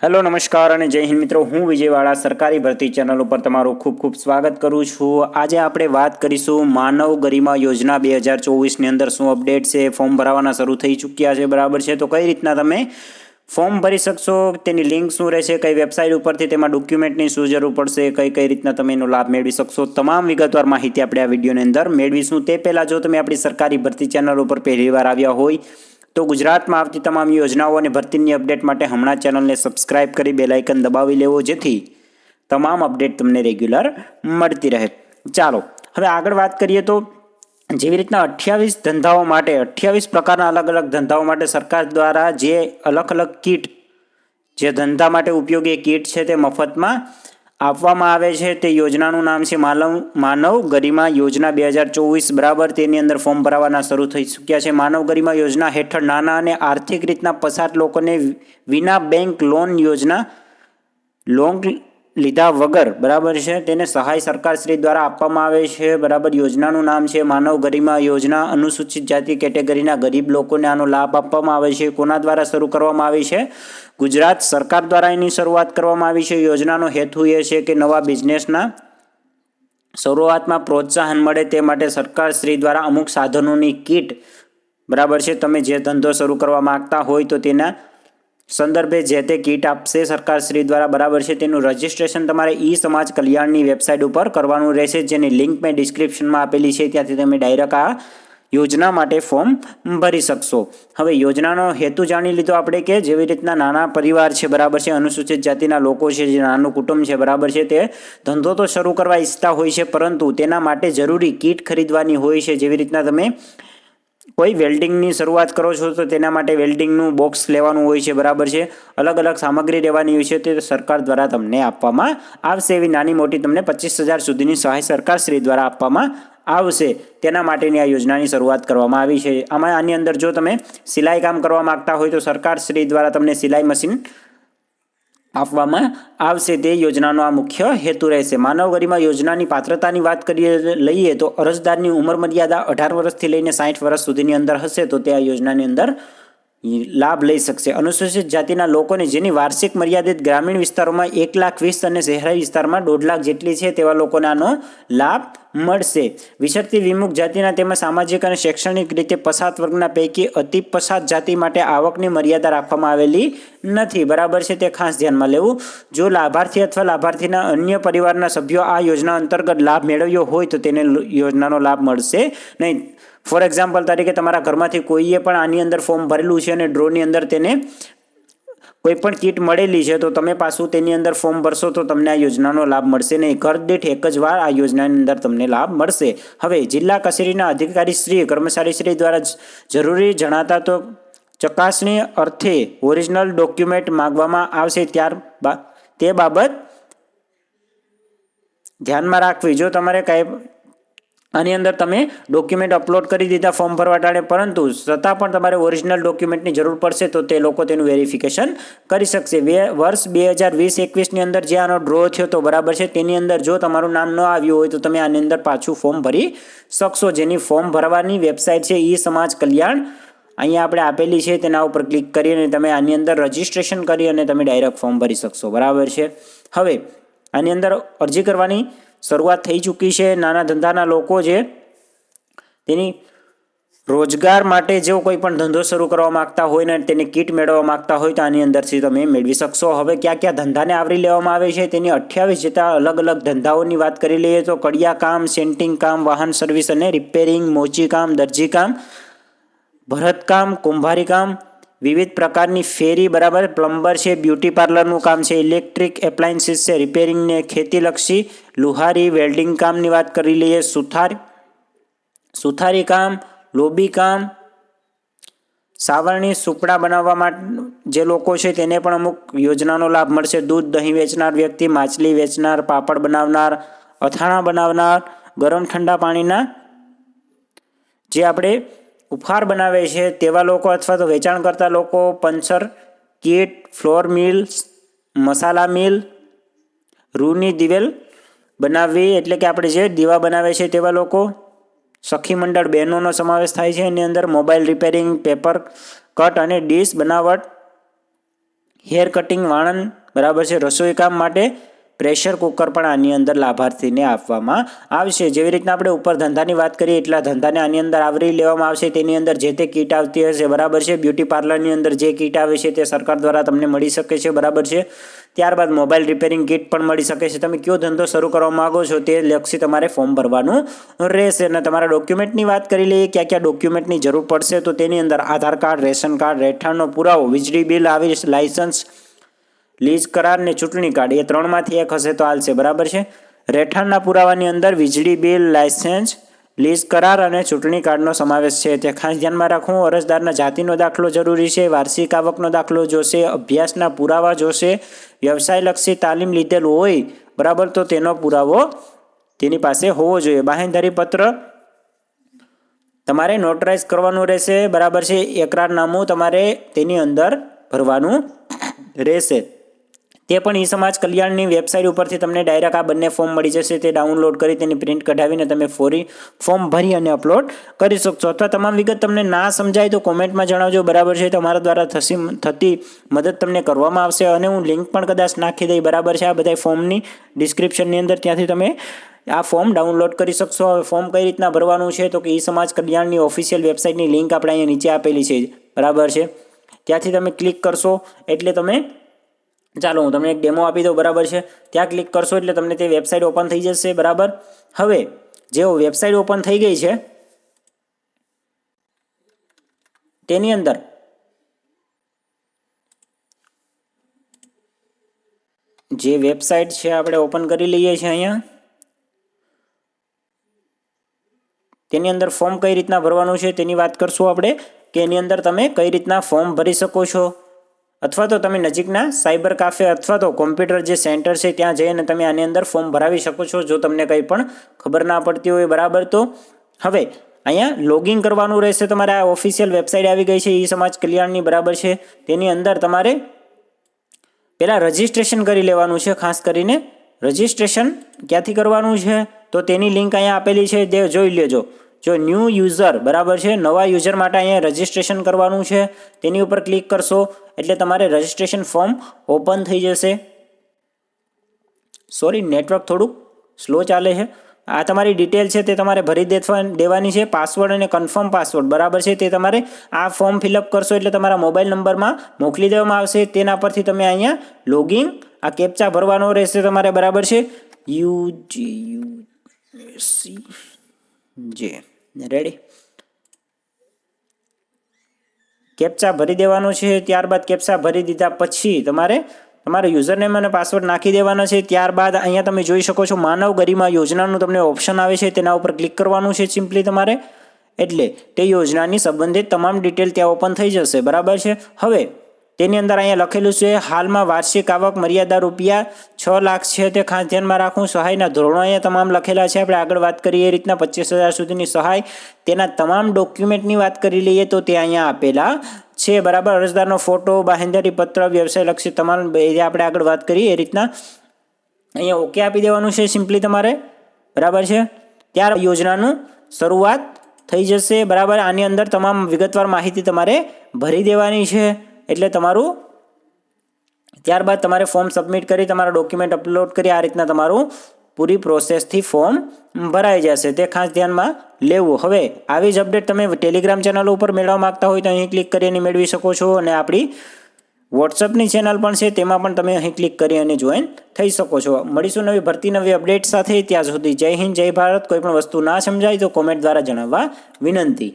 Hello, નમસ્કાર અને જય હિન્દ મિત્રો. હું વિજયવાળા, સરકારી ભરતી ચેનલ ઉપર તમારું ખૂબ ખૂબ સ્વાગત કરું છું. આજે આપણે વાત કરીશું માનવ ગરિમા યોજના બે હજાર ચોવીસની અંદર શું અપડેટ છે, ફોર્મ ભરાવાના શરૂ થઈ ચૂક્યા છે, બરાબર છે? તો કઈ રીતના તમે ફોર્મ ભરી શકશો, તેની લિંક શું રહેશે, કઈ વેબસાઇટ ઉપરથી તેમાં ડોક્યુમેન્ટની શું જરૂર પડશે, કઈ કઈ રીતના તમે એનો લાભ મેળવી શકશો, તમામ વિગતવાર માહિતી આપણે આ વિડીયોની અંદર મેળવીશું. તે પહેલાં જો તમે આપણી સરકારી ભરતી ચેનલ ઉપર પહેલીવાર આવ્યા હોય તો ગુજરાતમાં આવતી તમામ યોજનાઓ અને ભરતીની અપડેટ માટે હમણાં ચેનલને સબસ્ક્રાઇબ કરી બેલાઇકન દબાવી લેવો, જેથી તમામ અપડેટ તમને રેગ્યુલર મળતી રહે. ચાલો, હવે આગળ વાત કરીએ તો જેવી રીતના અઠ્યાવીસ ધંધાઓ માટે, અઠ્યાવીસ પ્રકારના અલગ અલગ ધંધાઓ માટે સરકાર દ્વારા જે અલગ અલગ કીટ, જે ધંધા માટે ઉપયોગી કીટ છે તે મફતમાં આપવામાં આવે છે તે યોજનાનું નામ છે માનવ માનવ ગરિમા યોજના બે હજાર ચોવીસ. બરાબર, તેની અંદર ફોર્મ ભરાવાના શરૂ થઈ ચૂક્યા છે. માનવ ગરિમા યોજના હેઠળ નાના અને આર્થિક રીતના પસાર લોકોને વિના બેંક લોન યોજના લોન લીધા વગર, બરાબર છે? તેને સહાય સરકાર શ્રી દ્વારા આપવામાં આવે છે. બરાબર, યોજનાનું નામ છે માનવ ગરિમા યોજના. અનુસૂચિત જાતિ કેટેગરીના ગરીબ લોકોને આનો લાભ આપવામાં આવે છે. કોના દ્વારા શરૂ કરવામાં આવી છે? ગુજરાત સરકાર દ્વારા એની શરૂઆત કરવામાં આવી છે. યોજનાનો હેતુ એ છે કે નવા બિઝનેસના શરૂઆતમાં પ્રોત્સાહન મળે તે માટે સરકાર શ્રી દ્વારા અમુક સાધનોની કીટ, બરાબર છે? તમે જે ધંધો શરૂ કરવા માગતા હોય તો તેના સંદર્ભે જે તે કીટ આપશે સરકાર શ્રી દ્વારા બરાબર છે. તેનું રજિસ્ટ્રેશન તમારે ઈ સમાજ કલ્યાણની વેબસાઇટ ઉપર કરવાનું રહેશે, જેની લિંક મેં ડિસ્ક્રિપ્શનમાં આપેલી છે. ત્યાંથી તમે ડાયરેક્ટ આ યોજના માટે ફોર્મ ભરી શકશો. હવે યોજનાનો હેતુ જાણી લીધો આપણે કે જેવી રીતના નાના પરિવાર છે, બરાબર છે, અનુસૂચિત જાતિના લોકો છે, જે નાનું કુટુંબ છે, બરાબર છે, તે ધંધો તો શરૂ કરવા ઈચ્છતા હોય છે, પરંતુ તેના માટે જરૂરી કીટ ખરીદવાની હોય છે. જેવી રીતના તમે કોઈ વેલ્ડિંગની શરૂઆત કરો છો તો તેના માટે વેલ્ડિંગનું બોક્સ લેવાનું હોય છે, બરાબર છે? અલગ અલગ સામગ્રી લેવાની હોય છે, તે સરકાર દ્વારા તમને આપવામાં આવશે. એવી નાની મોટી તમને પચીસ હજાર સુધીની સહાય સરકાર શ્રી દ્વારા આપવામાં આવશે. તેના માટેની આ યોજનાની શરૂઆત કરવામાં આવી છે. આમાં આની અંદર જો તમે સિલાઈ કામ કરવા માગતા હોય તો સરકાર શ્રી દ્વારા તમને સિલાઈ મશીન આપવામાં આવશે તે યોજનાનો આ મુખ્ય હેતુ રહેશે. માનવ ગરિમા યોજનાની પાત્રતાની વાત કરીએ લઈએ તો અરજદારની ઉંમર મર્યાદા અઢાર વર્ષથી લઈને સાઠ વર્ષ સુધીની અંદર હશે તો તે આ યોજનાની અંદર લાભ લઈ શકશે. અનુસૂચિત જાતિના લોકોને જેની વાર્ષિક મર્યાદિત ગ્રામીણ વિસ્તારોમાં એક લાખ વીસ અને શહેરી વિસ્તારમાં દોઢ લાખ જેટલી છે તેવા લોકોને આનો લાભ મળશે. વિસરતી વિમુખ જાતિના તેમજ સામાજિક અને શૈક્ષણિક રીતે પછાત વર્ગના પૈકી અતિ પછાત જાતિ માટે આવકની મર્યાદા રાખવામાં આવેલી નથી. બરાબર છે તે ખાસ ધ્યાનમાં લેવું. જો લાભાર્થી અથવા લાભાર્થીના અન્ય પરિવારના સભ્યો આ યોજના અંતર્ગત લાભ મેળવ્યો હોય તો તેને યોજનાનો લાભ મળશે નહીં. ફોર એક્ઝામ્પલ તરીકે તમારા ઘરમાંથી કોઈએ પણ આની અંદર ફોર્મ ભરેલું છે અને ડ્રોની અંદર તેને કોઈ પણ કીટ મળેલી છે, તો તમે પાછું તેની અંદર ફોર્મ ભરશો, તો તમને આ યોજનાનો લાભ મળશે નહીં. ઘર દીઠ એક જ વાર આ યોજનાની અંદર તમને લાભ મળશે. હવે, જિલ્લા કચેરીના અધિકારી શ્રી, કર્મચારી શ્રી દ્વારા જરૂરી જણાતા તો ચકાસણી અર્થે ઓરિજિનલ ડોક્યુમેન્ટ માગવામાં આવશે ત્યાર તે બાબત ધ્યાનમાં રાખવી. જો તમારે કાંઈ આની અંદર તમે ડોક્યુમેન્ટ અપલોડ કરી દીધા ફોર્મ ભરવા ટાણે પરંતુ છતાં પણ તમારે ઓરિજિનલ ડોક્યુમેન્ટની જરૂર પડશે, તો તે લોકો તેનું વેરિફિકેશન કરી શકશે. બે વર્ષ બે હજાર વીસ એકવીસની અંદર જે આનો ડ્રો થયો તો બરાબર છે. તેની અંદર જો તમારું નામ ન આવ્યું હોય તો તમે આની અંદર પાછું ફોર્મ ભરી શકશો. જેની ફોર્મ ભરવાની વેબસાઇટ છે ઈ સમાજ કલ્યાણ. અહીંયા આપણે આપેલી છે, તેના ઉપર ક્લિક કરી અને તમે આની અંદર રજિસ્ટ્રેશન કરી અને તમે ડાયરેક્ટ ફોર્મ ભરી શકશો. બરાબર છે? હવે, આની અંદર અરજી કરવાની શરૂઆત થઈ ચૂકી છે. નાના ધંધાના લોકો જે તેની રોજગાર માટે જો કોઈ પણ ધંધો શરૂ કરવા માગતા હોય ને તેની કીટ મેળવવા માગતા હોય તો આની અંદરથી તમે મેળવી શકશો. હવે ક્યાં ક્યાં ધંધાને આવરી લેવામાં આવે છે? તેની અઠ્યાવીસ જેટલા અલગ અલગ ધંધાઓની વાત કરી લઈએ તો કડિયા કામ સેન્ટિંગ કામ, વાહન સર્વિસ અને રિપેરિંગ, મોચી કામ, દરજી કામ, ભરતકામ, કુંભારી કામ વિવિધ પ્રકારની ફેરી, બરાબર? પ્લમ્બર છે, બ્યુટી પાર્લરનું કામ છે, ઇલેક્ટ્રિક એપ્લાયન્સીસ છે, રિપેરિંગને ખેતીલક્ષી, લુહારી, વેલ્ડિંગ કામની વાત કરી લઈએ, સુથાર, સુથારી કામ, લોબી કામ, સાવરણી સુપડા બનાવવા માટે જે લોકો છે તેને પણ અમુક યોજનાનો લાભ મળશે. દૂધ દહીં વેચનાર વ્યક્તિ, માછલી વેચનાર, પાપડ બનાવનાર, અથાણા બનાવનાર, ગરમ ઠંડા પાણીના જે આપણે ઉપહાર બનાવે છે. તેવા લોકો અથવા તો વેચાણ કરતા લોકો puncture, kit, flour mill masala mill, રૂની દિવેલ બનાવવી એટલે કે આપણે જે દીવા બનાવે છે તેવા લોકો, સખી મંડળ બહેનોનો સમાવેશ થાય છે. એની અંદર મોબાઈલ રિપેરિંગ, પેપર કટ અને ડીશ બનાવટ, હેર કટિંગ, વાણન, બરાબર છે. રસોઈ કામ માટે પ્રેશર કુકર પણ આની અંદર લાભાર્થીને આપવામાં આવશે જેવી રીતના આપણે ઉપર ધંધાની વાત કરીએ, એટલા ધંધાને આની અંદર આવરી લેવામાં આવશે. તેની અંદર જે તે કીટ આવતી હશે, બરાબર છે? બ્યુટી પાર્લરની અંદર જે કીટ આવે છે, તે સરકાર દ્વારા તમને મળી શકે છે, બરાબર છે? ત્યારબાદ મોબાઈલ રિપેરિંગ કીટ પણ મળી શકે છે. તમે કયો ધંધો શરૂ કરવા માગો છો, તે લક્ષી તમારે ફોર્મ ભરવાનું રહેશે. અને તમારા ડોક્યુમેન્ટની વાત કરી લઈએ, ક્યાં ક્યાં ડોક્યુમેન્ટની જરૂર પડશે, તો તેની અંદર આધાર કાર્ડ, રેશન કાર્ડ, રહેઠાણનો પુરાવો, વીજળી બિલ, આવી લાયસન્સ લીઝ કરાર ને ચૂંટણી કાર્ડ, એ ત્રણમાંથી એક હશે તો હાલશે, બરાબર છે? રહેઠાણના પુરાવાની અંદર વીજળી બિલ, લાયસન્સ, લીઝ કરાર અને ચૂંટણી કાર્ડનો સમાવેશ છે. તે ખાસ ધ્યાનમાં રાખવું, અરજદારના જાતિનો દાખલો જરૂરી છે, વાર્ષિક આવકનો દાખલો જોશે, અભ્યાસના પુરાવા જોશે, વ્યવસાયલક્ષી તાલીમ લીધેલું હોય, બરાબર, તો તેનો પુરાવો તેની પાસે હોવો જોઈએ. બાહેંધરી પત્ર તમારે નોટરાઇઝ કરવાનું રહેશે, બરાબર છે? એકરારનામું તમારે તેની અંદર ભરવાનું રહેશે. તે પણ ઈ સમાજ કલ્યાણની વેબસાઇટ ઉપરથી તમને ડાયરેક્ટ આ બંને ફોર્મ મળી જશે. તે ડાઉનલોડ કરી તેની પ્રિન્ટ કઢાવીને તમે ફોરી ફોર્મ ભરી અને અપલોડ કરી શકશો. અથવા તમામ વિગત તમને ના સમજાય તો કોમેન્ટમાં જણાવજો. બરાબર છે, તમારા દ્વારા થતી થતી મદદ તમને કરવામાં આવશે. અને હું લિંક પણ કદાચ નાખી દઈ. બરાબર છે, આ બધા ફોર્મની ડિસ્ક્રિપ્શનની અંદર ત્યાંથી તમે આ ફોર્મ ડાઉનલોડ કરી શકશો. હવે ફોર્મ કઈ રીતના ભરવાનું છે તો કે ઈ સમાજ કલ્યાણની ઓફિશિયલ વેબસાઇટની લિંક આપણે અહીંયા નીચે આપેલી છે. બરાબર છે. ત્યાંથી તમે ક્લિક કરશો એટલે તમે ચાલો, હું તમને એક ડેમો આપી દઉં, બરાબર છે? ત્યાં ક્લિક કરશો એટલે તમને તે વેબસાઇટ ઓપન થઈ જશે, બરાબર? હવે, જેઓ વેબસાઇટ ઓપન થઈ ગઈ છે, તેની અંદર જે વેબસાઇટ છે આપણે ઓપન કરી લઈએ છીએ અહીંયા, તેની અંદર ફોર્મ કઈ રીતના ભરવાનું છે તેની વાત કરશું આપણે, કે એની અંદર તમે કઈ રીતના ફોર્મ ભરી શકો છો. અથવા તો તમે નજીકના સાયબર કાફે અથવા તો કોમ્પ્યુટર જે સેન્ટર છે, ત્યાં જઈને તમે આની અંદર ફોર્મ ભરાવી શકો છો, જો તમને કંઈ પણ ખબર ના પડતી હોય, બરાબર તો. હવે, અહીંયા લોગિન કરવાનું રહેશે, તમારે આ ઓફિશિયલ વેબસાઇટ આવી ગઈ છે, ઈ સમાજ કલ્યાણની બરાબર છે. તેની અંદર તમારે પહેલાં રજિસ્ટ્રેશન કરી લેવાનું છે, ખાસ કરીને રજિસ્ટ્રેશન ક્યાંથી કરવાનું છે? તો તેની લિંક અહીંયા આપેલી છે, તે જોઈ લેજો. જો ન્યૂ યુઝર, બરાબર છે? નવા યુઝર માટે અહીંયા રજિસ્ટ્રેશન કરવાનું છે. તેની ઉપર ક્લિક કરશો, એટલે તમારે રજિસ્ટ્રેશન ફોર્મ ઓપન થઈ જશે. સોરી નેટવર્ક થોડુંક સ્લો ચાલે છે. આ તમારી ડિટેલ છે, તે તમારે ભરી દેવા, દેવાની છે. પાસવર્ડ અને કન્ફર્મ પાસવર્ડ બરાબર છે? તે તમારે આ ફોર્મ ફિલઅપ કરશો, એટલે તમારા મોબાઈલ નંબરમાં મોકલી દેવામાં આવશે. તેના પરથી તમે અહીંયા લોગિન આ કેપ્ચા ભરવાનો રહેશે તમારે, બરાબર છે? U G U C J ready captcha ભરી દેવાનો છે, ત્યારબાદ કેપ્ચા ભરી દીધા પછી તમારે, તમારો યુઝરનેમ અને પાસવર્ડ નાખી દેવાના છે, ત્યારબાદ અહીંયા તમે જોઈ શકો છો માનવ ગરિમા યોજનાનું તમને ઓપ્શન આવે છે, તેના ઉપર ક્લિક કરવાનું છે સિમ્પલી તમારે. એટલે તે યોજનાની સંબંધિત તમામ ડિટેલ ત્યાં ઓપન થઈ જશે, બરાબર છે? હવે તેની અંદર અહીંયા લખેલું છે, હાલમાં વાર્ષિક આવક મર્યાદા રૂપિયા છ લાખ છે. તે ખાસ ધ્યાનમાં રાખવું, સહાયના ધોરણો અહીંયા તમામ લખેલા છે. આપણે આગળ વાત કરીએ એ રીતના પચીસ હજાર સુધીની સહાય. તેના તમામ ડોક્યુમેન્ટની વાત કરી લઈએ તો તે અહીંયા આપેલા છે. બરાબર? અરજદારનો ફોટો, બાહેંધારી પત્ર વ્યવસાયલક્ષી તમામ એ આપણે આગળ વાત કરીએ એ રીતના અહીંયા ઓકે આપી દેવાનું છે સિમ્પલી તમારે. બરાબર છે? ત્યાર યોજનાનું શરૂઆત થઈ જશે. બરાબર? આની અંદર તમામ વિગતવાર માહિતી તમારે ભરી દેવાની છે. એટલે તમારું ત્યારબાદ તમારે ફોર્મ સબમિટ કરી, તમારા ડોક્યુમેન્ટ અપલોડ કરી, આ રીતના તમારું પૂરી પ્રોસેસથી ફોર્મ ભરાઈ જશે. તે ખાસ ધ્યાનમાં લેવું. હવે, આવી જ અપડેટ તમે ટેલિગ્રામ ચેનલ ઉપર મેળવવા માગતા હોય તો અહીં ક્લિક કરીને મેળવી શકો છો અને આપણી વોટ્સઅપની ચેનલ પણ છે, તેમાં પણ તમે અહીં ક્લિક કરી અને જોઈન થઈ શકો છો. મળીશું નવી ભરતી નવી અપડેટ સાથે. ત્યાં સુધી જય હિન્દ, જય ભારત. કોઈ પણ વસ્તુ ના સમજાય તો કોમેન્ટ દ્વારા જણાવવા વિનંતી.